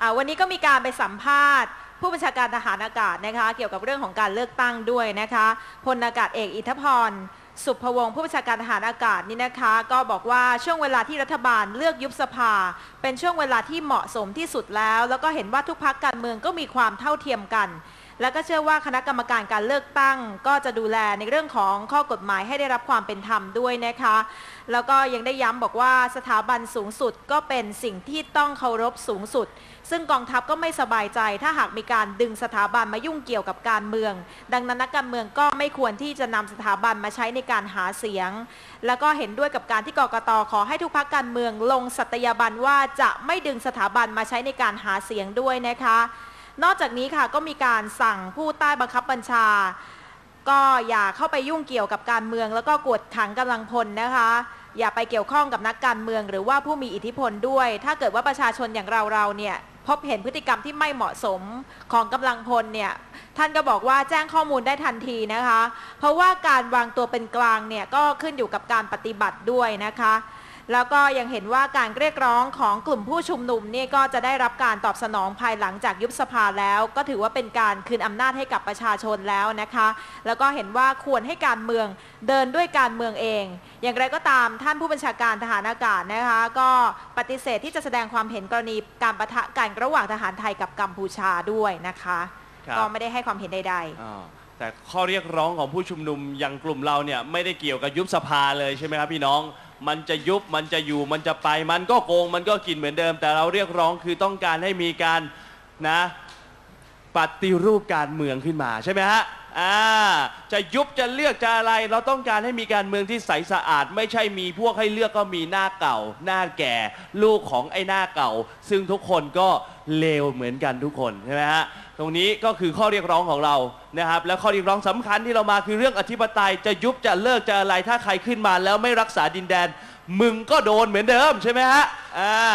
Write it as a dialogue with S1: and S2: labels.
S1: อ่าวันนี้ก็มีการไปสัมภาษณ์ ผู้บัญชาการทหารอากาศนะคะ เกี่ยวกับเรื่องของการเลือกตั้งด้วยนะคะพลอากาศเอกอิทธพรสุภวงศ์ผู้บัญชาการทหารอากาศนี่นะคะ ก็บอกว่าช่วงเวลาที่รัฐบาลเลือกยุบสภา เป็นช่วงเวลาที่เหมาะสมที่สุดแล้ว แล้วก็เห็นว่าทุกพักการเมืองก็มีความเท่าเทียมกัน แล้วก็เชื่อว่าคณะกรรมการการเลือกตั้ง ก็จะดูแลในเรื่องของข้อกฎหมายให้ได้รับความเป็นธรรมด้วยนะคะ แล้วก็ยังได้ย้ำบอกว่าสถาบันสูงสุดก็เป็นสิ่งที่ต้องเคารพสูงสุด ซึ่งกองทัพก็ไม่สบายใจถ้าหากมีการดึงสถาบันมายุ่งเกี่ยวกับการเมือง ดังนั้นนักการเมืองก็ไม่ควรที่จะนำสถาบันมาใช้ในการหาเสียง แล้วก็เห็นด้วยกับการที่กกตขอให้ทุกพักการเมืองลงสัตยาบันว่าจะไม่ดึงสถาบันมาใช้ในการหาเสียงด้วยนะคะ นอกจากนี้ค่ะก็มีการสั่งผู้ใต้บังคับบัญชา ก็อย่าเข้าไปยุ่งเกี่ยวกับการเมือง แล้วก็กวดขังกำลังพลนะคะ อย่าไปเกี่ยวข้องกับนักการเมือง หรือว่าผู้มีอิทธิพลด้วย ถ้าเกิดว่าประชาชนอย่างเราเราเนี่ยพบเห็นพฤติกรรมที่ไม่เหมาะสมของกำลังพลเนี่ยท่านก็บอกว่าแจ้งข้อมูลได้ทันทีนะคะ เพราะว่าการวางตัวเป็นกลางเนี่ยก็ขึ้นอยู่กับการปฏิบัติด้วยนะคะ แล้วก็ยังเห็นว่าการเรียกร้องของกลุ่มผู้ชุมนุมนี่ก็จะได้รับการตอบสนองภายหลังจากยุบสภาแล้ว ก็ถือว่าเป็นการคืนอำนาจให้กับประชาชนแล้วนะคะ แล้วก็เห็นว่าควรให้การเมืองเดินด้วยการเมืองเอง อย่างไรก็ตามท่านผู้บัญชาการทหารอากาศนะคะ ก็ปฏิเสธที่จะแสดงความเห็นกรณีการประทะกันระหว่างทหารไทยกับกัมพูชาด้วยนะคะ
S2: ครับ
S1: ก็ไม่ได้ให้ความเห็นใด
S2: อ่าแต่ข้อเรียกร้องของผู้ชุมนุมอย่างกลุ่มเราเนี่ยไม่ได้เกี่ยวกับยุบสภาเลยใช่ไหมครับพี่น้อง มันจะยุบมันจะอยู่มันจะไป มันก็โกงมันก็กินเหมือนเดิม แต่เราเรียกร้องคือต้องการให้มีการนะปฏิรูปการเมืองขึ้นมาใช่ไหมฮะ อ่าจะยุบจะเลือกจะอะไร เราต้องการให้มีการเมืองที่ใสสะอาด ไม่ใช่มีพวกให้เลือกก็มีหน้าเก่า หน้าแก่ ลูกของไอ้หน้าเก่า ซึ่งทุกคนก็เลวเหมือนกันทุกคนใช่ไหมฮะตรงนี้ก็คือข้อเรียกร้องของเรานะครับ และข้อเรียกร้องสำคัญที่เรามาคือเรื่องอธิปไตยจะยุบจะเลิกจะอะไรถ้าใครขึ้นมาแล้วไม่รักษาดินแดน มึงก็โดนเหมือนเดิมใช่ไหมฮะอ่า